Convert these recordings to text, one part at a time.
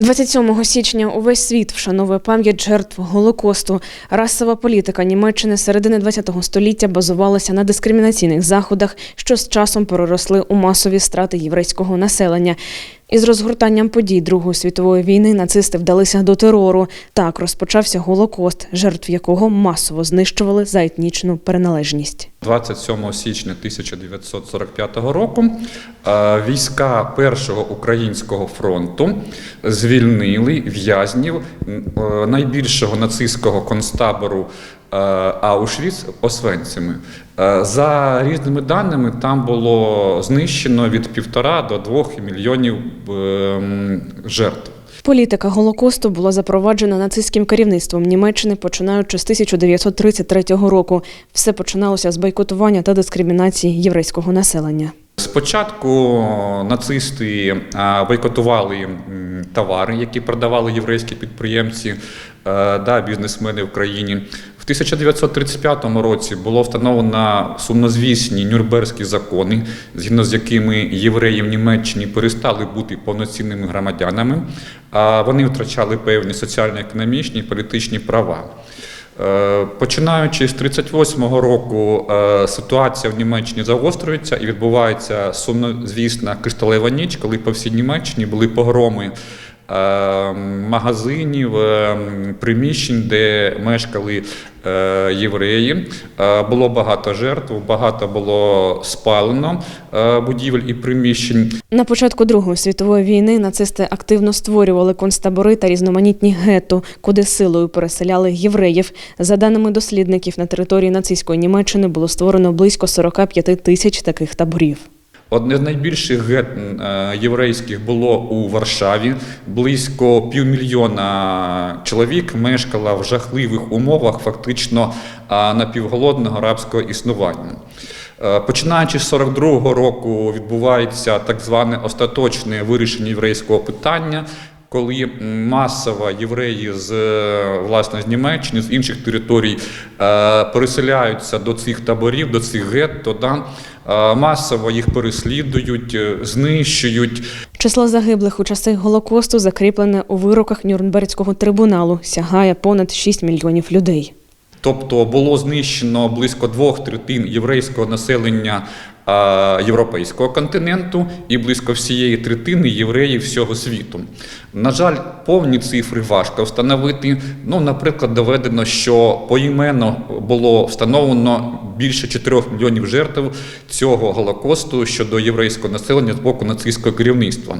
27 січня увесь світ вшановує пам'ять жертв Голокосту. Расова політика Німеччини середини ХХ століття базувалася на дискримінаційних заходах, що з часом переросли у масові страти єврейського населення. Із розгортанням подій Другої світової війни нацисти вдалися до терору. Так розпочався Голокост, жертв якого масово знищували за етнічну приналежність. 27 січня 1945 року е, війська Першого українського фронту звільнили в'язнів е, найбільшого нацистського концтабору Аушвіц Освенцими. Е, За різними даними, там було знищено від півтора до двох мільйонів е, жертв. Політика Голокосту була запроваджена нацистським керівництвом Німеччини починаючи з 1933 року. Все починалося з бойкотування та дискримінації єврейського населення. Спочатку нацисти а, бойкотували товари, які продавали єврейські підприємці, е, да, бізнесмени в країні. В 1935 році було встановлено сумнозвісні нюрнберзькі закони, згідно з якими євреї в Німеччині перестали бути повноцінними громадянами, а вони втрачали певні соціально-економічні і політичні права. Е, Починаючи з 38-го року, е, ситуація в Німеччині загострюється і відбувається сумнозвісна кришталева ніч, коли по всій Німеччині були погроми магазинів, е, приміщень, де мешкали е, євреї. Е, Було багато жертв, багато було спалено е, будівель і приміщень. На початку Другої світової війни нацисти активно створювали концтабори та різноманітні гетто, куди силою переселяли євреїв. За даними дослідників, на території нацистської Німеччини було створено близько 45 тисяч таких таборів. Одне з найбільших гет е, єврейських було у Варшаві. Близько півмільйона чоловік мешкало в жахливих умовах, фактично е, напівголодного рабського існування. Е, Починаючи з 42-го року відбувається так зване остаточне вирішення єврейського питання. Коли масово євреї з е, власне з Німеччини, з інших територій е, переселяються до цих таборів, до цих гетто, да, е, масово їх переслідують, знищують. Число загиблих у часи Голокосту закріплене у вироках Нюрнберзького трибуналу, сягає понад 6 мільйонів людей. Тобто було знищено близько двох третин єврейського населення європейського континенту і близько всієї третини євреїв всього світу. На жаль, повні цифри важко встановити. Ну, наприклад, доведено, що поіменно було встановлено більше 4 мільйонів жертв цього голокосту щодо єврейського населення з боку нацистського керівництва.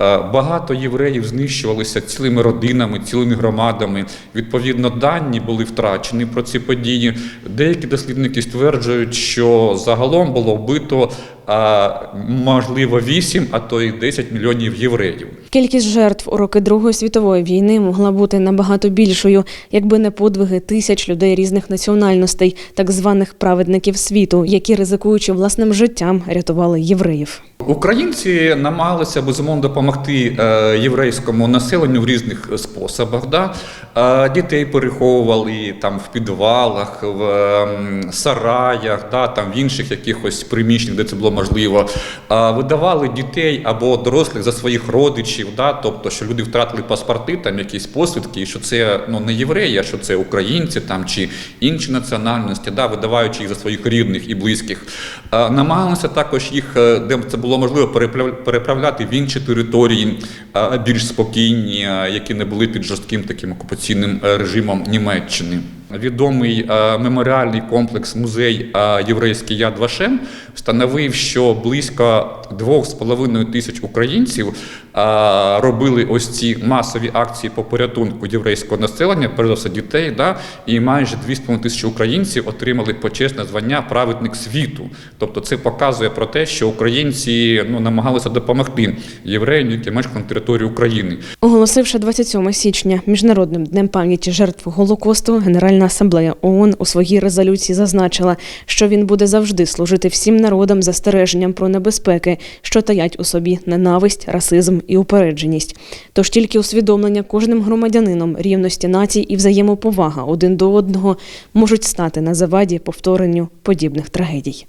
Е, Багато євреїв знищувалися цілими родинами, цілими громадами. Відповідно, дані були втрачені про ці події. Деякі дослідники стверджують, що загалом було вбито а, можливо 8, а то й 10 мільйонів євреїв. Кількість жертв у роки Другої світової війни могла бути набагато більшою, якби не подвиги тисяч людей різних національностей, так званих праведників світу, які ризикуючи власним життям, рятували євреїв. Українці намагалися безумовно допомогти е, єврейському населенню в різних способах. Да? Дітей переховували там в підвалах, в ем, сараях, да, там в інших якихось приміщеннях, де це було можливо. Видавали дітей або дорослих за своїх родичів, да? тобто, що люди втратили паспорти, там якісь посвідки, і що це ну, не євреї, а що це українці там, чи інші національності, да? видаваючи їх за своїх рідних і близьких. Намагалися також їх, е, де це було можливо, переправ- переправляти в інші території, більш спокійні, які не були під жорстким таким окупаційним е, режимом Німеччини. Відомий е, меморіальний комплекс музей е, єврейський Яд Вашем встановив, що близько 2,5 тисяч українців робили ось ці масові акції по порятунку єврейського населення, перш все дітей, да, і майже 2,5 тисячі українців отримали почесне звання праведник світу. Тобто це показує про те, що українці ну, намагалися допомогти євреям, які мешкали на території України. Оголосивши 27 січня міжнародним днем пам'яті жертв Голокосту, Генеральна асамблея ООН у своїй резолюції зазначила, що він буде завжди служити всім народам застереженням про небезпеки, що таять у собі ненависть, расизм і упередженість. Тож тільки усвідомлення кожним громадянином рівності націй і взаємоповага один до одного можуть стати на заваді повторенню подібних трагедій.